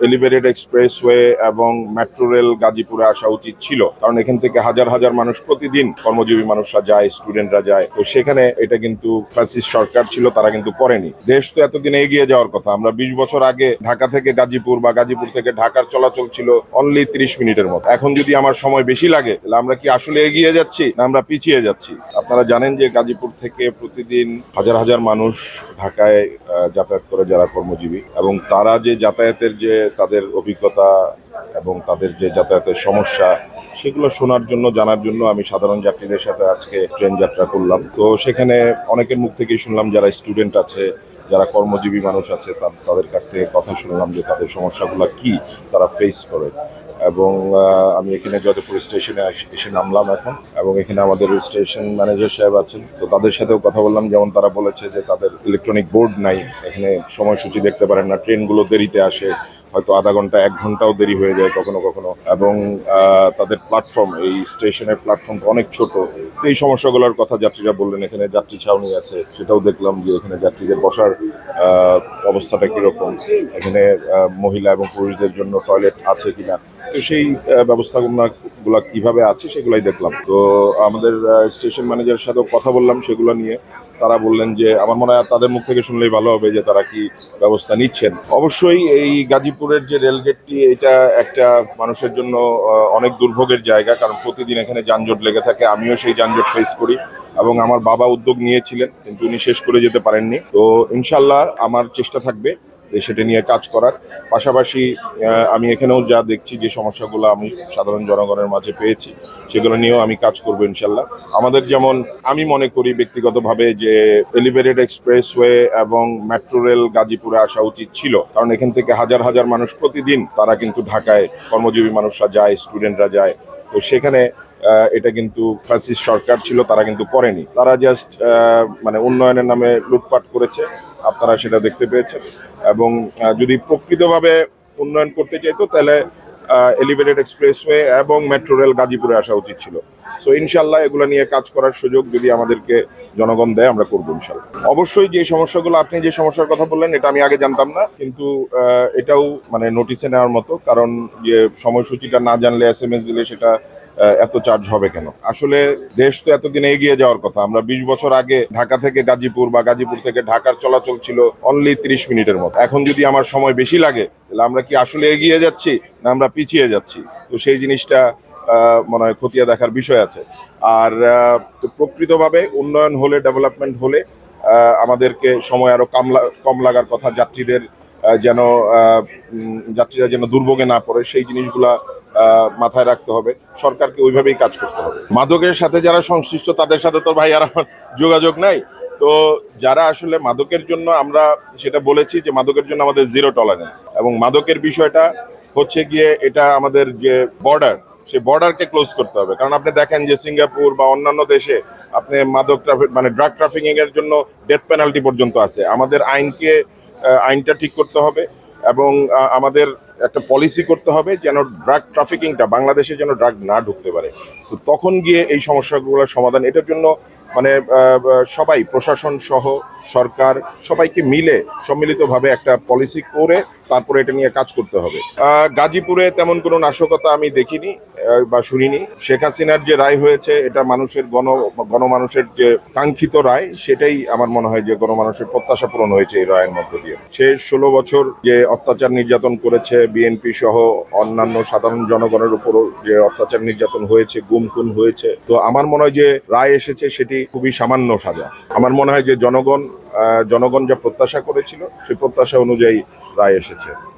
Elevated expressway এবং metro rail গাজীপুরে আসা উচিত ছিল। কারণ এখান থেকে হাজার হাজার মানুষ প্রতিদিন কর্মজীবী মানুষরা যায় স্টুডেন্টরা যায়। তো সেখানে এটা কিন্তু ফ্যাসিস্ট সরকার ছিল, তারা কিন্তু করেনি। দেশ তো এতদিন এগিয়ে যাওয়ার কথা। আমরা বিশ বছর আগে ঢাকা থেকে গাজীপুর বা গাজীপুর থেকে ঢাকার চলাচল ছিল অনলি তিরিশ মিনিটের মতো। এখন যদি আমার সময় বেশি লাগে, তাহলে আমরা কি আসলে এগিয়ে যাচ্ছি না আমরা পিছিয়ে যাচ্ছি? আপনারা জানেন যে গাজীপুর থেকে প্রতিদিন হাজার হাজার মানুষ ঢাকায় যাতায়াত করে যারা কর্মজীবী এবং তারা যে যাতায়াতের যে তাদের অভিজ্ঞতা এবং তাদের যে যাতায়াতের সমস্যা, সেগুলো শোনার জন্য, জানার জন্য আমি সাধারণ যাত্রীদের সাথে আজকে ট্রেন যাত্রা করলাম। তো সেখানে অনেকের মুখ থেকেই শুনলাম, যারা স্টুডেন্ট আছে, যারা কর্মজীবী মানুষ আছে তাদের কাছ থেকে কথা শুনলাম যে তাদের সমস্যাগুলো কি তারা ফেস করে। এবং আমি এখানে যতপুর স্টেশনে এসে নামলাম এখন। এবং এখানে আমাদের স্টেশন ম্যানেজার সাহেব আছেন। তো তাদের সাথেও কথা বললাম, যেমন তারা বলেছে যে তাদের ইলেকট্রনিক বোর্ড নাই। এখানে সময়সূচি দেখতে পারেন না, ট্রেনগুলো দেরিতে আসে হয়তো আধা ঘণ্টা, এক ঘন্টাও দেরি হয়ে যায় কখনো কখনো। এবং তাদের প্ল্যাটফর্ম এই স্টেশনের প্ল্যাটফর্মটা অনেক ছোট। তো এই সমস্যাগুলোর কথা যাত্রীরা বললেন, এখানে যাত্রী ছাউনি আছে। সেটাও দেখলাম যে এখানে যাত্রীদের বসার অবস্থাটা কীরকম? এখানে মহিলা এবং পুরুষদের জন্য টয়লেট আছে কিনা? তো সেই ব্যবস্থাগুলো গুলা কীভাবে আছে সেগুলাই দেখলাম। তো আমাদের স্টেশন ম্যানেজারের সাথেও কথা বললাম সেগুলো নিয়ে। তারা বললেন যে, আমার মনে হয় তাদের মুখ থেকে শুনলেই ভালো হবে যে তারা কি ব্যবস্থা নিচ্ছেন। অবশ্যই এই গাজীপুরের যে রেলগেটটি, এটা একটা মানুষের জন্য অনেক দুর্ভোগের জায়গা। কারণ প্রতিদিন এখানে যানজট লেগে থাকে। আমিও সেই যানজট ফেস করি এবং আমার বাবা উদ্যোগ নিয়েছিলেন, কিন্তু উনি শেষ করে যেতে পারেননি। তো ইনশাল্লাহ আমার চেষ্টা থাকবে সেটা নিয়ে কাজ করার। পাশাপাশি আমি এখানেও যা দেখছি যে সমস্যাগুলো আমি সাধারণ জনগণের মাঝে পেয়েছি, সেগুলো নিয়েও আমি কাজ করব ইনশাল্লাহ। আমাদের যেমন, আমি মনে করি ব্যক্তিগতভাবে যে এলিভেটেড এক্সপ্রেসওয়ে এবং মেট্রো রেল গাজীপুরে আসা উচিত ছিল। কারণ এখান থেকে হাজার হাজার মানুষ প্রতিদিন তারা কিন্তু ঢাকায় কর্মজীবী মানুষরা যায়, স্টুডেন্টরা যায়। তো সেখানে এটা কিন্তু ফ্যাসিস্ট সরকার ছিল, তারা কিন্তু করেনি। তারা জাস্ট মানে উন্নয়নের নামে লুটপাট করেছে। আপনারা সেটা দেখতে পেয়েছেন। এবং যদি প্রকৃতভাবে উন্নয়ন করতে চাইতো, তাহলে এলিভেটেড এক্সপ্রেসওয়ে এবং মেট্রো রেল গাজীপুরে আসা উচিত ছিল। সো ইনশাল্লাহ এগুলো নিয়ে কাজ করার সুযোগ যদি আমাদেরকে জনগণ দেয়, আমরা করব ইনশাল্লাহ অবশ্যই যে সমস্যাগুলো, আপনি যে সমস্যার কথা বললেন, এটা আমি আগে জানতাম না, কিন্তু এটাও মানে নোটিশে নেওয়ার মতো, কারণ যে সময়সূচিটা না জানলে এস এম এস দিলে সেটা এত চার্জ হবে কেন? আসলে দেশ তো এতদিন এগিয়ে যাওয়ার কথা। আমরা বিশ বছর আগে ঢাকা থেকে গাজীপুর বা গাজীপুর থেকে ঢাকার চলাচল ছিল অনলি তিরিশ মিনিটের মতো। এখন যদি আমার সময় বেশি লাগে, তাহলে আমরা কি আসলে এগিয়ে যাচ্ছি না আমরা পিছিয়ে যাচ্ছি? তো সেই জিনিসটা মনে হয় খতিয়ে দেখার বিষয় আছে। আর প্রকৃতভাবে উন্নয়ন হলে ডেভেলপমেন্ট হলে আমাদেরকে সময় আরও কম কম লাগার কথা, যাত্রীদের যেন যাত্রীরা যেন দুর্ভোগে না পড়ে, সেই জিনিসগুলা মাথায় রাখতে হবে। সরকারকে ওইভাবেই কাজ করতে হবে। মাদকের সাথে যারা সংশ্লিষ্ট, তাদের সাথে তো ভাই আর আমার যোগাযোগ নাই। তো যারা আসলে মাদকের জন্য আমরা সেটা বলেছি যে মাদকের জন্য আমাদের জিরো টলারেন্স এবং মাদকের বিষয়টা হচ্ছে গিয়ে এটা আমাদের যে বর্ডার সেই বর্ডারকে ক্লোজ করতে হবে। কারণ আপনি দেখেন যে সিঙ্গাপুর বা অন্যান্য দেশে আপনি মাদক ট্রাফিক মানে ড্রাগ ট্রাফিকিং এর জন্য ডেথ পেনাল্টি পর্যন্ত আছে। আমাদের আইনকে আইনটা ঠিক করতে হবে এবং আমাদের একটা পলিসি করতে হবে যেন ড্রাগ ট্রাফিকিংটা বাংলাদেশে যেন ড্রাগ না ঢুকতে পারে। তো তখন গিয়ে এই সমস্যাগুলোর সমাধান, এটার জন্য মানে সবাই, প্রশাসন সহ সরকার সবাইকে মিলে সম্মিলিতভাবে একটা পলিসি করে তারপরে এটা নিয়ে কাজ করতে হবে। গাজীপুরে তেমন কোনো নাশকতা আমি দেখিনি বা শুনিনি। শেখ হাসিনার যে রায় হয়েছে, এটা মানুষের গণ, গণমানুষের যে কাঙ্ক্ষিত রায়, সেটাই আমার মনে হয় যে গণমানুষের প্রত্যাশা পূরণ হয়েছে এই রায়ের মধ্য দিয়ে। সে ষোলো বছর যে অত্যাচার নির্যাতন করেছে বিএনপি সহ অন্যান্য সাধারণ জনগণের উপরও যে অত্যাচার নির্যাতন হয়েছে, গুম খুন হয়েছে, তো আমার মনে হয় যে রায় এসেছে, সেটি খুবই সামান্য সাজা। আমার মনে হয় যে জনগণ জনগণ যা প্রত্যাশা করেছিল সেই প্রত্যাশা অনুযায়ী রায় এসেছে।